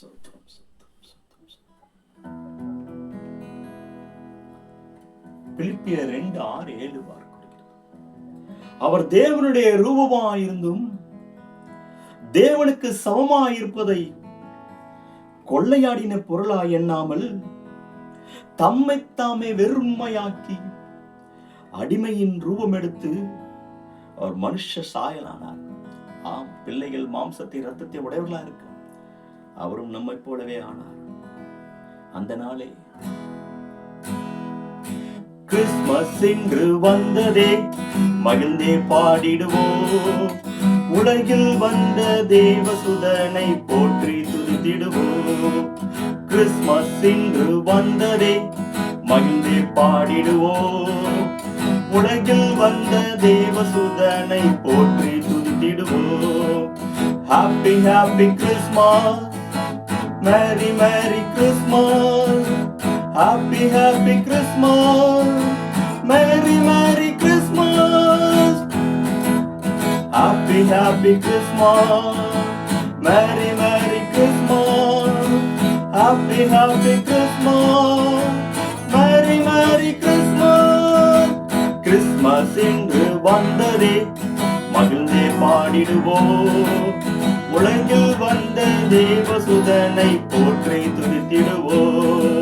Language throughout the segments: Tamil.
சத்தம், சத்தம், சத்தம், ரெண்டு ஆறு ஏழு அவர் தேவனுடைய ரூபமாயிருந்தும் தேவனுக்கு சமமாயிருப்பதை கொள்ளையாடின பொருளா எண்ணாமல் தம்மை தாமே வெறுமையாக்கி அடிமையின் ரூபம் எடுத்து அவர் மனுஷ சாயலானார். ஆம் பிள்ளைகள் மாம்சத்தை ரத்தத்தை உடையவர்களா இருக்கார் அவரும் நம்மை போலவே ஆனார். அந்த நாளே கிறிஸ்மஸ் என்று வந்ததே மகிழ்ந்தே பாடிடுவோம். உலகில் வந்த தேவசுதனை போற்றி துதித்திடுவோம். கிறிஸ்மஸ் என்று வந்ததே மகிழ்ந்தே பாடிடுவோம். உலகில் வந்த தேவசுதனை போற்றி துதித்திடுவோம். Happy happy Christmas merry merry Christmas happy happy Christmas merry merry Christmas happy happy Christmas merry merry Christmas happy happy Christmas merry merry Christmas Christmas என்று வந்ததே. மகிழ்ந்தே பாடிடுவோம். உலகில் வந்த தேவசுதனை போற்றி துதித்திடுவோம்.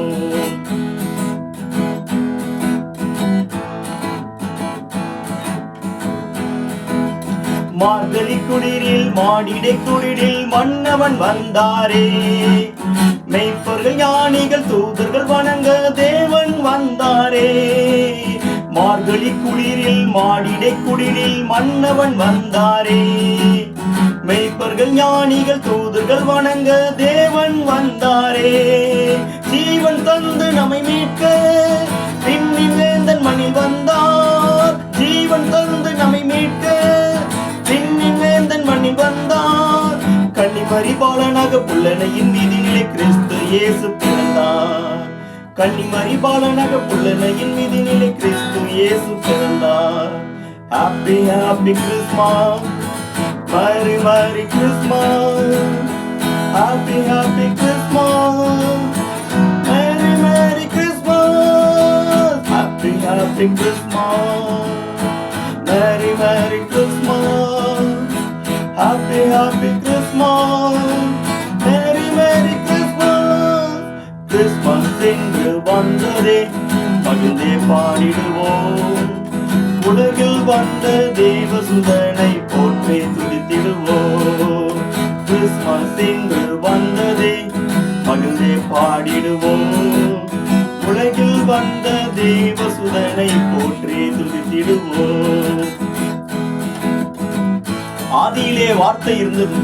மார்கழி குளிரில் மாடிடை குளிரில் மன்னவன் வந்தாரே. மெய்ப்பொருள் ஞானிகள் தூதர்கள் வணங்க தேவன் வந்தாரே. மார்கழி குளிரில் மாடிடை குளிரில் மன்னவன் வந்தாரே. மெய்ப்பர்கள் ஞானிகள் தூதர்கள் வணங்க தேவன் வந்தாரே. ஜீவன் தந்து நம்மை மீட்க பின்னில் வேந்தன் மண்ணில் வந்தார். ஜீவன் தந்து நம்மை மீட்க பின்னில் வேந்தன் மண்ணில் வந்தார். கன்னிமரி பரிபாலனாக புல்லனையின் மீதினிலே கிறிஸ்து இயேசு பிறந்தார். கன்னிமரி மறிபாலனாக புல்லனையின் மீதினிலே கிறிஸ்து இயேசு பிறந்தார். Happy happy Christmas Merry, Merry Christmas. Happy, Happy Christmas. Merry, Merry Christmas. Happy, Happy Christmas. Merry, Merry Christmas. Happy, Happy Christmas. Merry, Merry Christmas. Christmas இங்கு வந்ததே மகிழ்ந்தே பாடிடுவோம் உலகில் வந்த தேவசுதனை போற்றி துதித்திடுவோம் கிறிஸ்மஸ் இங்கு வந்ததே மகிழ்ந்தே பாடிடுவோம். உலகில் வந்த தேவசுதனை போற்றி துதித்திடுவோம் ஆதியிலே வார்த்தை இருந்தது.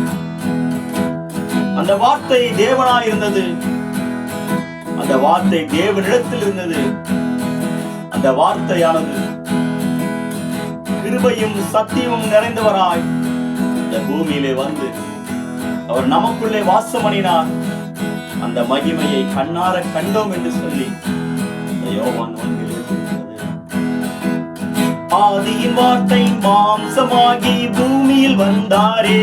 அந்த வார்த்தை தேவனாய் இருந்தது. அந்த வார்த்தை தேவனிடத்தில் இருந்தது. அந்த வார்த்தையானது கிருபையும் சத்தியமும் நிறைந்தவராய். இந்த பூமியிலே வந்து அவர் நமக்குள்ளே வாசமணினார். அந்த மகிமையை கண்ணார கண்டோம் என்று சொல்லி யோவான் ஆதியின் வார்த்தை மாம்சமாகி பூமியில் வந்தாரே.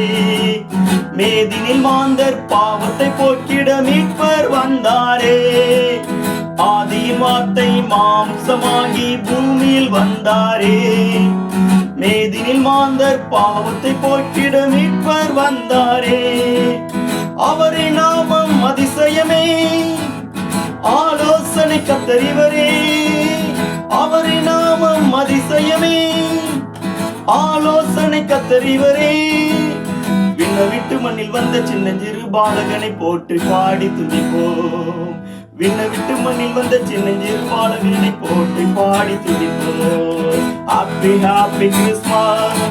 மேதினில் மாந்தர் பாவத்தை போக்கிட மீட்பர் வந்தாரே. ஆதியின் வார்த்தை மாம்சமாகி பூமியில் வந்தாரே. மேதினில் மாந்தர் பாவத்தை போக்கிட மீட்பர் வந்தாரே. அவரின் நாமம் அதிசயமே. ஆலோசனை கத்தறிவரே. அவரின் நாமம் அதிசயமே. ஆலோசனை கத்தறிவரே. விண்ண விட்டு மண்ணில் வந்த சின்னஞ்சிறு பாலகனை போற்றி பாடி துதிப்போ விண்ண விட்டு மண்ணில் வந்த சின்னஞ்சிறு பாடல்களை போட்டு பாடி துடிப்போம். Happy happy Christmas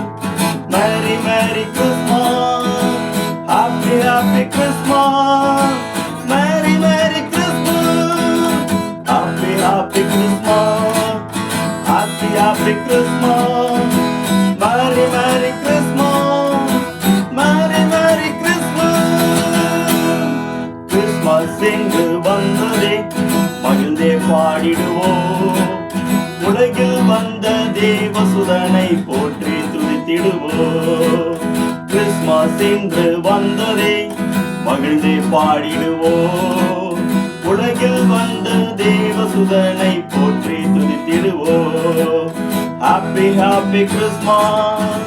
merry merry Christmas happy happy Christmas merry merry Christmas happy happy Christmas happy happy Christmas merry merry பாடிடுவோம். உலகில் வந்த தேவசுதனை போற்றி துதித்திடுவோம். கிறிஸ்மஸ் என்று வந்ததே மகிழ்ந்து பாடிடுவோம். உலகில் வந்த தேவசுதனை போற்றி துதித்திடுவோம். Happy happy Christmas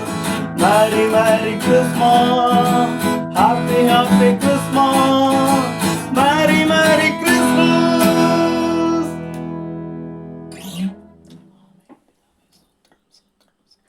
merry merry Christmas happy happy Christmas